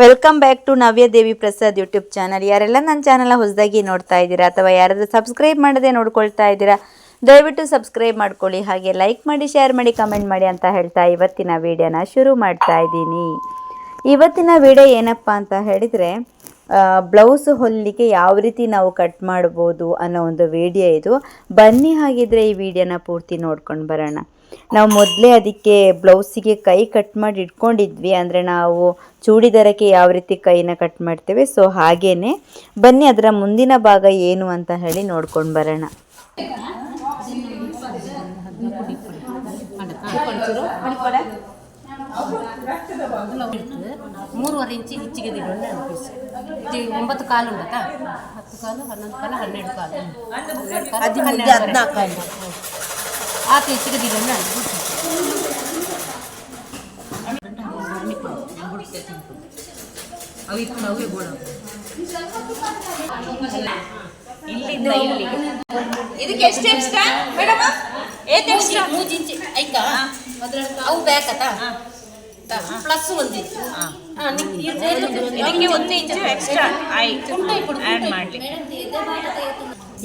Welcome back to Navya Devi Prasad YouTube channel ಯಾರೆಲ್ಲ ನನ್ನ channel ಹೊಸದಾಗಿ ನೋಡ್ತಾ ಇದ್ದೀರಾ ಅಥವಾ ಯಾರಾದರೂ ಸಬ್ಸ್ಕ್ರೈಬ್ ಮಾಡದೆ ನೋಡ್ಕೊಳ್ತಾ ಇದ್ದೀರಾ, ದಯವಿಟ್ಟು ಸಬ್ಸ್ಕ್ರೈಬ್ ಮಾಡ್ಕೊಳ್ಳಿ. ಹಾಗೆ ಲೈಕ್ ಮಾಡಿ ಶೇರ್ ಮಾಡಿ ಕಮೆಂಟ್ ಮಾಡಿ ಅಂತ ಹೇಳ್ತಾ ಇವತ್ತಿನ ವಿಡಿಯೋನ ಶುರು ಮಾಡ್ತಾ ಇದ್ದೀನಿ. ಇವತ್ತಿನ ವಿಡಿಯೋ ಏನಪ್ಪ ಅಂತ ಹೇಳಿದರೆ ಬ್ಲೌಸ್ ಹೊಲಿಗೆ ಯಾವ ರೀತಿ ನಾವು ಕಟ್ ಮಾಡ್ಬೋದು ಅನ್ನೋ ಒಂದು ವಿಡಿಯೋ ಇದು. ಬನ್ನಿ ಹಾಗಿದ್ರೆ ಈ ವಿಡಿಯೋನ ಪೂರ್ತಿ ನೋಡ್ಕೊಂಡು ಬರೋಣ. ನಾವು ಮೊದಲೇ ಅದಕ್ಕೆ ಬ್ಲೌಸಿಗೆ ಕೈ ಕಟ್ ಮಾಡಿ ಇಟ್ಕೊಂಡಿದ್ವಿ ಅಂದರೆ ನಾವು ಚೂಡಿದಾರಕ್ಕೆ ಯಾವ ರೀತಿ ಕೈನ ಕಟ್ ಮಾಡ್ತೇವೆ ಸೊ ಹಾಗೇನೆ. ಬನ್ನಿ ಅದರ ಮುಂದಿನ ಭಾಗ ಏನು ಅಂತ ಹೇಳಿ ನೋಡ್ಕೊಂಡು ಬರೋಣ. ಮೂರುವರೆ ಇಂಚಿ ಹೆಚ್ಚಿಗೆ ಪೀಸ್ ಒಂಬತ್ತು ಕಾಲು ಉಂಟಾ? ಹತ್ತು ಕಾಲು ಹನ್ನೊಂದು ಕಾಲು ಹನ್ನೆರಡು ಕಾಲು. ಹನ್ನೆರಡು ಕಾಲು ಹನ್ನೆರಡು ಕಾಲು. ಆತ ಹೆಚ್ಚಿಗೆ ದಿಗೊಂಡು ಇಲ್ಲಿಂದ ಇಲ್ಲಿ. ಇದಕ್ಕೆ ಎಷ್ಟು ಎಕ್ಸ್ಟ್ರಾ ಮೇಡಮ್? ಏತ್ ಎಕ್ಸ್ಟ್ರಾ ಮೂರು ಇಂಚಿ ಆಯ್ತಾ ಅವು ಬ್ಯಾಕತ್ತ ಪ್ಲಸ್ ಒಂದು ಇಂಚು ಇದಕ್ಕೆ ಒಂದು ಇಂಚು ಎಕ್ಸ್ಟ್ರಾ ಆಯ್ತು. ಆ್ಯಡ್ ಮಾಡಲಿ.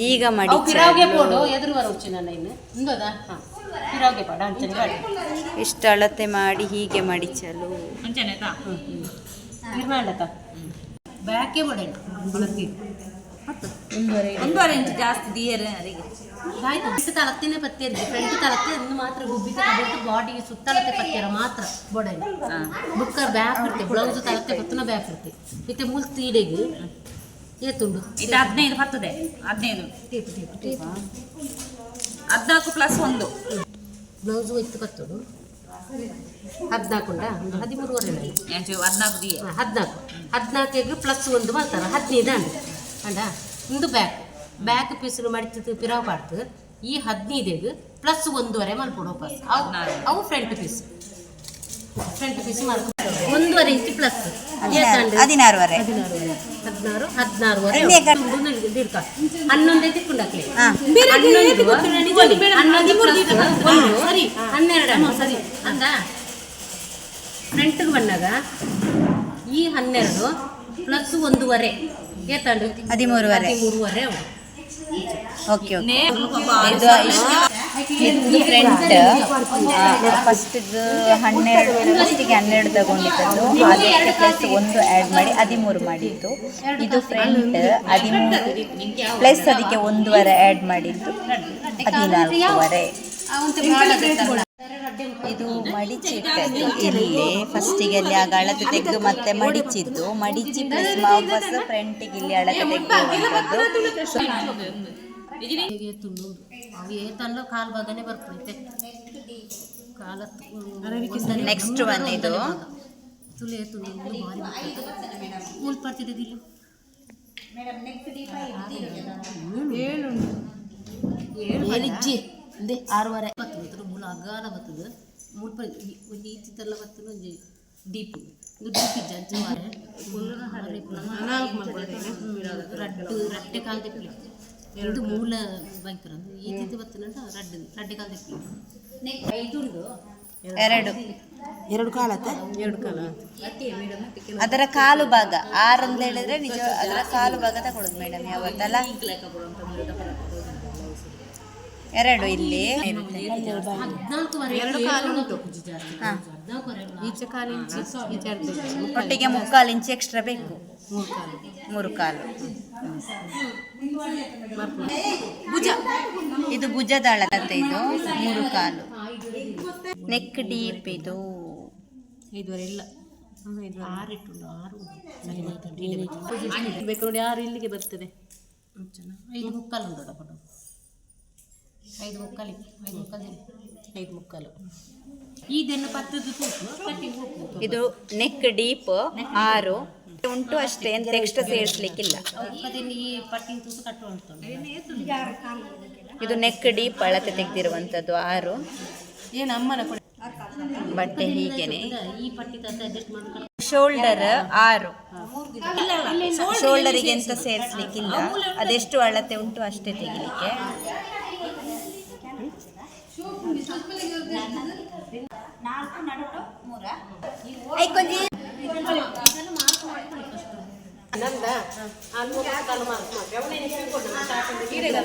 ಈಗ ಮಾಡಿ ಪಿರಾವ್ಗೆ ಪೋಡು ಎದುರು ಬರೋ ಉಚ್ಚು ನನ್ನ ಇನ್ನು. ಹಿಂದೋದಾ? ಹಾಂ. ಪಿರಾವ್ಗೆ ಪಾಡ ಅಂಚನೆ ಗಾಡಿ ಇಷ್ಟು ಅಳತೆ ಮಾಡಿ ಹೀಗೆ ತಾ? ಬ್ಯಾಕೆ ಒಂದೂವರೆ ಇಂಚು. ಜಾಸ್ತಿ ದಿಯರ್ ಆಯ್ತು. ಬಿಟ್ಟು ತಲತ್ತಿನೇ ಪತ್ತಿಯರು ಫ್ರಂಟ್ ತಲತ್ತೆ ಒಂದು ಮಾತ್ರ ಗುಬ್ಬಿ ಬಾಡಿಗೆ ಸುತ್ತಲತ್ತೆ ಮಾತ್ರ ಬೋಡನೆ ಬುಕ್ಕ ಬ್ಯಾಕ್ ಇರ್ತೆ ಬ್ಲೌಸ್ ತಲತ್ತೆ ಪತ್ತನ ಬ್ಯಾಕ್ ಇರ್ತೆ ಮತ್ತೆ ಮುಲ್ ತೀಡೆಗೆ ಏತುಂಡು ಇದು ಹದಿನೈದು ಬರ್ತದೆ. ಹದಿನೈದು. ಹದಿನಾಲ್ಕು ಪ್ಲಸ್ ಒಂದು. ಬ್ಲೌಸ್ ಇತ್ತು ಕತ್ತೋಡು ಹದಿನಾಲ್ಕುಂಡ ಒಂದು ಹದಿಮೂರುವರೆ ಹದಿನಾಲ್ಕು ದಿಯ? ಹದಿನಾಲ್ಕು. ಹದಿನಾಲ್ಕಿಗೆ ಪ್ಲಸ್ ಒಂದು ಬರ್ತಾರೆ ಹದಿನೈದು ಅಂಡ ಅಂಡ ಇಂದು ಬ್ಯಾಕ್ ಬ್ಯಾಕ್ ಪೀಸ್ಲು ಮಡಿತು ಪಿರಾವ್ ಪಾಡ್ತು ಈ ಹದಿನೈದಿಗೆ ಪ್ಲಸ್ ಒಂದೂವರೆ ಮಲ್ಪಡು ವಾಪಸ್. ಅವು ಅವು ಫ್ರಂಟ್ ಪೀಸ್ ಫ್ರಂಟ್ ಪೀಸ್ ಮಾಡ್ಕೊಂಡು ಒಂದೂವರೆ ಇಂಚ್ ಪ್ಲಸ್ ಹದಿನಾರುವರೆ. ಹದಿನಾರು ಹದಿನಾರುವರೆ. ದೀರ್ಘ ಹನ್ನೊಂದೇ ತಿಕ್ಕೊಂಡಾಕ್ಲಿ ಸರಿ ಹನ್ನೆರಡು. ಸರಿ. ಅಂದ ಫ್ರಂಟ್ಗೆ ಬಂದಾಗ ಈ ಹನ್ನೆರಡು ಪ್ಲಸ್ ಒಂದೂವರೆ. ಏತಾಂಡು ಹದಿಮೂರುವರೆ. ಮೂರುವರೆ ಓಕೆ ಇದು ಫ್ರೆಂಟ್ ಫ್ರಂಟ್ ಫಸ್ಟ್ ಹನ್ನೆರಡು ಫಸ್ಟಿಗೆ ಹನ್ನೆರಡು ತಗೊಂಡಿದ್ದು ಅದಕ್ಕೆ ಪ್ಲಸ್ ಒಂದು ಆ್ಯಡ್ ಮಾಡಿ ಹದಿಮೂರು ಮಾಡಿದ್ದು. ಇದು ಫ್ರೆಂಟ್ ಹದಿಮೂರು ಪ್ಲಸ್ ಅದಕ್ಕೆ ಒಂದೂವರೆ ಆ್ಯಡ್ ಮಾಡಿದ್ದು. ಹದಿನಾಲ್ಕೂವರೆ. ಇದು ಮಡಿಚಿಟ್ಟದ್ದು. ಇಲ್ಲಿ ಫಸ್ಟಿಗೆ ಅಲ್ಲಿ ಆಗ ಅಳತೆ ತೆಗೆದು ಮತ್ತೆ ಮಡಿಚಿದ್ದು. ಮಡಿಚಿ ಪ್ಲಸ್ ವಾಪಸ್ ಫ್ರೆಂಟಿಗೆ ಇಲ್ಲಿ ಅಳತೆ ತೆಗೆದುವಂಥದ್ದು ಹೇಗೆ ತುಂಡು ಅವು ಏತಂಡ್ಲ ಕಾಲು ಭಾಗನೇ ಬರ್ತೈತೆ ಕಾಲ ನೆಕ್ಸ್ಟ್ ಒನ್ ಇದು. ತುಲೆ ತುಂಡು ಭಾರಿ ಮೂಲ್ ಬರ್ತಿದೆ ಇಲ್ಲಿ ಏಳಿಜ್ಜಿ ಇಂದೆ ಆರೂವರೆ. ಬರ್ತದೆ ಮೂಲ ಅಗಾಲ ಬರ್ತದೆ. ಮೂಲ್ ಪರ್ ಒಂದು ಈಚಿತೆಲ್ಲ ಬರ್ತದೆ ಒಂದು ಡೀಪ್ ಇಜ್ಜ ಅಂಚೆ ಮಾರೆ. ರಟ್ಟೆ ಕಾಲ್ ತೆಪ್ಪಲಿ ಎರಡು ಮೂಲ ಭಯಂಕರ ಈಚಿತ್ತು ಬರ್ತದಂಟ ರಡ್ಡು ರಡ್ಡೆ ಕಾಲ್ ತೆಪ್ಪಲಿ ಐದುಂಡು ಎರಡು. ಎರಡು ಕಾಲ ಎರಡು ಕಾಲ ಅದರ ಕಾಲು ಭಾಗ. ಆರ್ ಅಂತ ಹೇಳಿದ್ರೆ ನಿಜ ಅದರ ಕಾಲು ಭಾಗ ತಗೊಳ್ಳೋದು ಮೇಡಮ್ ಯಾವತ್ತಲ್ಲ? ಎರಡು ಇಲ್ಲಿ. ಎರಡು ಕಾಲು ಉಂಟು. ಹಾ. ಹದಿನಾಲ್ಕುವರೆ ಈಚೆ ಕಾಲು ಇಂಚು ಈಚೆ ಅರ್ಧ ಇಂಚು ಒಟ್ಟಿಗೆ ಮುಕ್ಕಾಲು ಇಂಚು ಎಕ್ಸ್ಟ್ರಾ ಬೇಕು. ಮೂರು ಕಾಲು. ಮೂರು ಕಾಲು ಭುಜ. ಇದು ಭುಜದ ಅಳತೆ ಇದು. ಮೂರು ಕಾಲು. ನೆಕ್ ಡೀಪ್ ಇದು. ಇದುವರೆಲ್ಲ ಆರು ಇಟ್ಟು ಆರು ಬೇಕು ನೋಡಿ ಆರು ಇಲ್ಲಿಗೆ ಬರ್ತದೆ? ಐದು ಮುಕ್ಕಾಲು ಉಂಟು ಇದನ್ನು ತೂಕು ಇದು ನೆಕ್ ಡೀಪ್ ಆರು. ಉಂಟು ಅಷ್ಟೇ ಎಂತ ಎಕ್ಸ್ಟ್ರಾ ಸೇರಿಸ್ಲಿಕ್ಕಿಲ್ಲ. ಇದು ನೆಕ್ ಡೀಪ್ ಅಳತೆ ತೆಗೆದಿರುವಂಥದ್ದು ಆರು. ಏನು ಅಮ್ಮನ ಕೊಡಿ ಬಟ್ಟೆ ಹೀಗೇನೆ. ಶೋಲ್ಡರ್ ಆರು. ಶೋಲ್ಡರಿಗೆ ಎಂತ ಸೇರಿಸ್ಲಿಕ್ಕಿಲ್ಲ. ಅದೆಷ್ಟು ಅಳತೆ ಉಂಟು ಅಷ್ಟೇ ತೆಗಿಲಿಕ್ಕೆ. ಮಾರ್ಕ್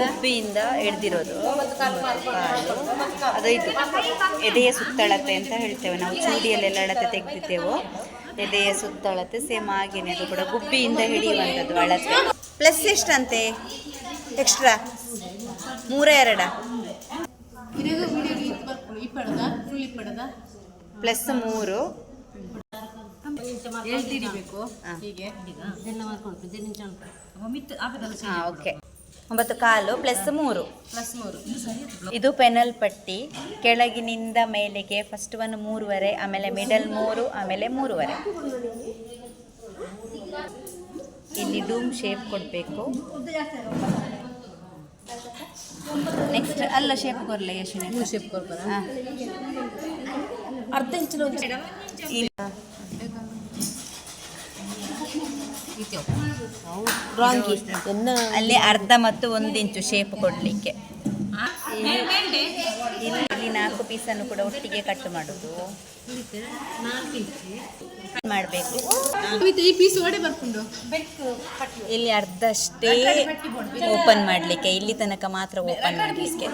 ಗುಬ್ಬಿಯಿಂದ ಹಿಡ್ದಿರೋದು ಅದು ಇದು ಎದೆಯ ಸುತ್ತಳತೆ ಅಂತ ಹೇಳ್ತೇವೆ ನಾವು. ಚೂಡಿಯಲ್ಲೆಲ್ಲ ಅಳತೆ ತೆಗ್ದಿದ್ದೇವೋ. ಎದೆಯ ಸುತ್ತಳತೆ ಸೇಮ್ ಆಗೇನೆ ಅದು ಕೂಡ ಗುಬ್ಬಿಯಿಂದ ಹಿಡಿಯುವಂಥದ್ದು ಅಳತೆ. ಪ್ಲಸ್ ಎಷ್ಟಂತೆ? ಎಕ್ಸ್ಟ್ರಾ? ಮೂರ ಎರಡ? ಪ್ಲಸ್ ಮೂರು. ಹಾ. ಇದೆಲ್ಲ ಮಾಡ್ಕೊಂಡು ಇದೆಲ್ಲ ಹಾಂ ಓಕೆ. ಒಂಬತ್ತು ಕಾಲು ಪ್ಲಸ್ ಮೂರು. ಪ್ಲಸ್ ಮೂರು. ಇದು ಪೆನಲ್ ಪಟ್ಟಿ. ಕೆಳಗಿನಿಂದ ಮೇಲೆಗೆ ಫಸ್ಟ್ ಒನ್ ಮೂರುವರೆ ಆಮೇಲೆ ಮಿಡಲ್ ಮೂರು ಆಮೇಲೆ ಮೂರುವರೆ. ಇಲ್ಲಿ ಡೂಮ್ ಶೇಪ್ ಕೊಡಬೇಕು. ನೆಕ್ಸ್ಟ್ ಅಲ್ಲ ಶೇಪ್ ಕೊರಲೆ ಮೂರು ಶೇಪ್ ಹಾಂ. ಅರ್ಧ ಇಂಚಿನ ಒಂದು ರಾಂಗಿ ಅಲ್ಲಿ ಅರ್ಧ ಮತ್ತು ಒಂದು ಇಂಚು ಶೇಪ್ ಕೊಡಲಿಕ್ಕೆ. ಇಲ್ಲಿ ನಾಲ್ಕು ಪೀಸನ್ನು ಕೂಡ ಒಟ್ಟಿಗೆ ಕಟ್ ಮಾಡೋದು. ಮಾಡಬೇಕು. ಈ ಪೀಸ್ ಒಡೆ ಬರ್ಕೊಂಡು. ಇಲ್ಲಿ ಅರ್ಧಷ್ಟೇ ಓಪನ್ ಮಾಡ್ಲಿಕ್ಕೆ ಇಲ್ಲಿ ತನಕ ಮಾತ್ರ ಓಪನ್ ಮಾಡಲಿಕ್ಕೆ.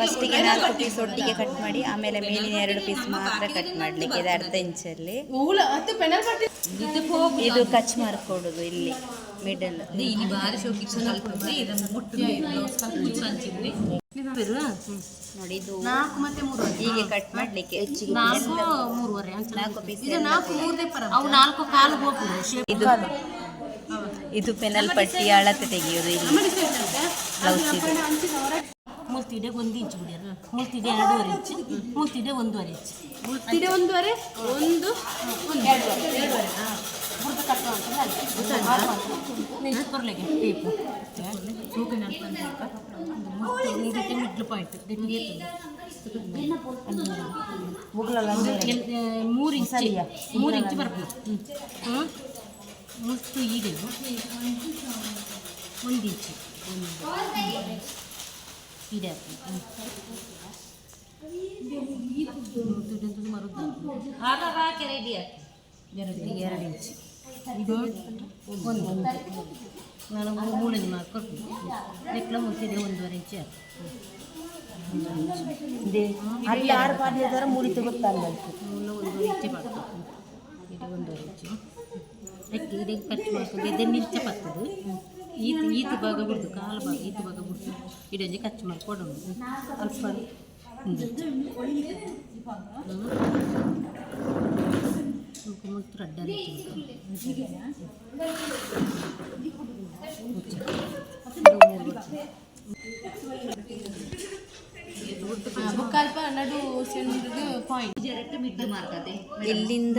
ಫಸ್ಟಿಗೆ ನಾಲ್ಕು ಪೀಸ್ ಒಟ್ಟಿಗೆ ಕಟ್ ಮಾಡಿ ಆಮೇಲೆ ಮೇಲಿನ ಎರಡು ಪೀಸ್ ಮಾತ್ರ ಕಟ್ ಮಾಡ್ಲಿಕ್ಕೆ. ಇದು ಅರ್ಧ ಇಂಚಲ್ಲಿ. ಇದು ಕಚ್ ಮಾಡ್ಕೊಡೋದು ಇಲ್ಲಿ ಮಿಡಲ್ ನೋಡಿ ಇದು ನಾಲ್ಕು ಮತ್ತೆ ಮೂರು ಹೀಗೆ ಕಟ್ ಮಾಡ್ಲಿಕ್ಕೆ. ನಾಲ್ಕು ಮೂರುವರೆ ಅಂತ ನಾಲ್ಕು ಪೀಸ್ ಇದು ನಾಲ್ಕು ಪರ ಅವು ನಾಲ್ಕು ಕಾಲು ಹೋಗ್ಬೋದು ಇದು ಇದು ಪೆನಲ್ ಪಟ್ಟಿ ಅಳತೆ ತೆಗೆಯೋದು ಇಲ್ಲಿ. ಬ್ಲೌಸ್ ಇದು. ಮುಲ್ತಿಡೆ ಒಂದು ಇಂಚು ಬಿಡ್ಯಾರ ಮುಲ್ತಿಡೆ ಎರಡೂವರೆ ಇಂಚು. ಮುಲ್ತಿಡೆ ಒಂದೂವರೆ ಇಂಚು. ಮುಲ್ತಿಡೆ ಒಂದೂವರೆ ಒಂದು ಒಂದು ಎರಡೂವರೆ. ಬುಡ್ದು ಕಟ್ಟುವ ಅಂತ ನೆಕ್ಸ್ಟ್ ಕೊರ್ಲೆಗೆ ಟೇಪು ಇದಕ್ಕೆ ಮಿಡ್ಲ್ ಪಾಯಿಂಟ್ ಮೂರು ಇಂಚ್ ಮೂರು ಇಂಚು ಬರ್ಬೋದು ಹ್ಞೂ ಮುಟ್ಟು ಈಗ ಒಂದು ಇಂಚು ಇದೆ ಎರಡು ಎರಡು ಇಂಚು. ಇದು ಒಂದು ನಾನು ಮೂ- ಮೂಳಲ್ಲಿ ಮಾಡ್ಕೊಡ್ತೀನಿ ನೆಕ್ಲ ಮುಟ್ಟಿದೆ ಒಂದೂವರೆ ಇಂಚು ಅಲ್ಲಿ ಆರು ಪಾದ ಮೂರಿತು ಗೊತ್ತಲ್ಲ ಮೂಲ ಒಂದೂವರೆ ಇಂಚು ಮಾಡ್ಕೊಡ್ತೀನಿ ಇದು ಒಂದೂವರೆ ಇಂಚು. ನೆಕ್ ಇದು ಖರ್ಚು ಮಾಡ್ಕೊಂಡು ಇದು ಮಿರ್ಚ ಬರ್ತದೆ. ಈತ ಈತ ಭಾಗ ಬಿಡ್ದು ಕಾಲು ಭಾಗ ಈತ ಭಾಗ ಬಿಡ್ದು ಇಡಂಜಿ ಖರ್ಚು ಮಾಡಿ ಕೊಡೋಣ ಅಲ್ಪ ಮುಕ್ಕಾಲ್ಪ ನಡು ಪಾಯಿಂಟ್ ಇಲ್ಲಿಂದ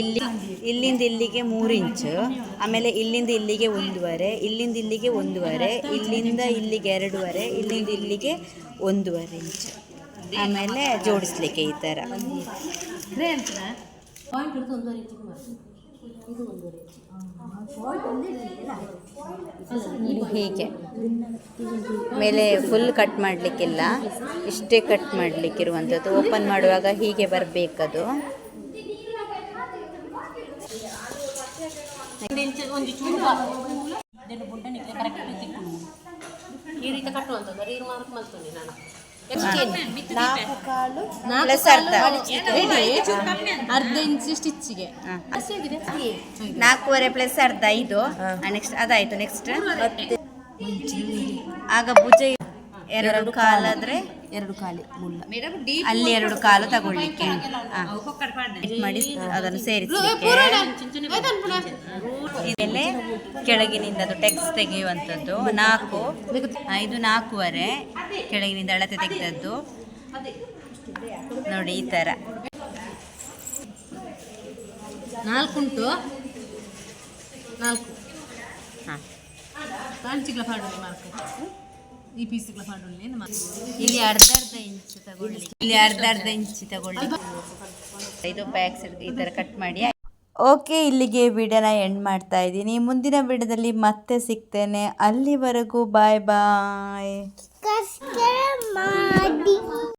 ಇಲ್ಲಿ ಇಲ್ಲಿಂದ ಇಲ್ಲಿಗೆ ಮೂರು ಇಂಚು ಆಮೇಲೆ ಇಲ್ಲಿಂದ ಇಲ್ಲಿಗೆ ಒಂದೂವರೆ ಇಲ್ಲಿಂದ ಇಲ್ಲಿಗೆ ಒಂದೂವರೆ ಇಲ್ಲಿಂದ ಇಲ್ಲಿಗೆ ಎರಡೂವರೆ ಇಲ್ಲಿಂದ ಇಲ್ಲಿಗೆ ಒಂದೂವರೆ ಇಂಚು ಆಮೇಲೆ ಜೋಡಿಸ್ಲಿಕ್ಕೆ ಈ ಥರ. ಪಾಯಿಂಟ್ ಹಿಡಿದು ಒಂದೂವರೆ ಇಂಚಿಗೆ ಇದು ಒಂದೂವರೆ ಇಂಚು ಹೀಗೆ? ಮೇಲೆ ಫುಲ್ ಕಟ್ ಮಾಡಲಿಕ್ಕಿಲ್ಲ. ಇಷ್ಟೇ ಕಟ್ ಮಾಡಲಿಕ್ಕಿರುವಂಥದ್ದು. ಓಪನ್ ಮಾಡುವಾಗ ಹೀಗೆ ಬರಬೇಕದು. ಈ ರೀತಿ ಕಟ್ಟುವಂಥದ್ದು. ರೀರ್ ಮಾರ್ಕ್ ಮಾಡ್ತೀನಿ ನಾನು. ನಾಲ್ಕು ಕಾಲು ಪ್ಲಸ್ ಅರ್ಧ. ಅರ್ಧ ಇಂಚು ಸ್ಟಿಚ್ಗೆ ನಾಲ್ಕೂವರೆ ಪ್ಲಸ್ ಅರ್ಧ ಐದು. ನೆಕ್ಸ್ಟ್ ಅದಾಯ್ತು ನೆಕ್ಸ್ಟ್ ಆಗ ಭುಜ ಎರಡು ಕಾಲಾದ್ರೆ ಎರಡು ಕಾಲಿ ಮುಲ್ಲ ಅಲ್ಲಿ ಎರಡು ಕಾಲು ತಗೊಳ್ಳಿಕ್ಕೆ ಮಾಡಿ ಅದನ್ನು ಸೇರಿಸಲಿಕ್ಕೆ ಇದೆಲ್ಲ ಕೆಳಗಿನಿಂದ ಅದು ಟೆಕ್ಸ್ ತೆಗೆಯುವಂಥದ್ದು. ನಾಲ್ಕು ಐದು ಇದು ನಾಲ್ಕೂವರೆ ಕೆಳಗಿನಿಂದ ಅಳತೆ ತೆಗೆದದ್ದು. ನೋಡಿ ಈ ಥರ. ನಾಲ್ಕುಂಟು ನಾಲ್ಕು. ಹಾಂ. ಈ ಪೀಸ್ಗಳ ಇಲ್ಲಿ ಅರ್ಧ ಅರ್ಧ ಇಂಚು ತಗೊಳ್ಳಿ. ಇಲ್ಲಿ ಅರ್ಧ ಅರ್ಧ ಇಂಚು ತಗೊಳ್ಳಿ. ಇದು ಪ್ಯಾಕ್ಸ್ ಈ ಥರ ಕಟ್ ಮಾಡಿ. ಓಕೆ ಇಲ್ಲಿಗೆ ವಿಡಿಯೋನ ಎಂಡ್ ಮಾಡ್ತಾ ಇದ್ದೀನಿ. ಮುಂದಿನ ವಿಡಿಯೋದಲ್ಲಿ ಮತ್ತೆ ಸಿಗ್ತೇನೆ. ಅಲ್ಲಿವರೆಗೂ ಬಾಯ್ ಬಾಯ್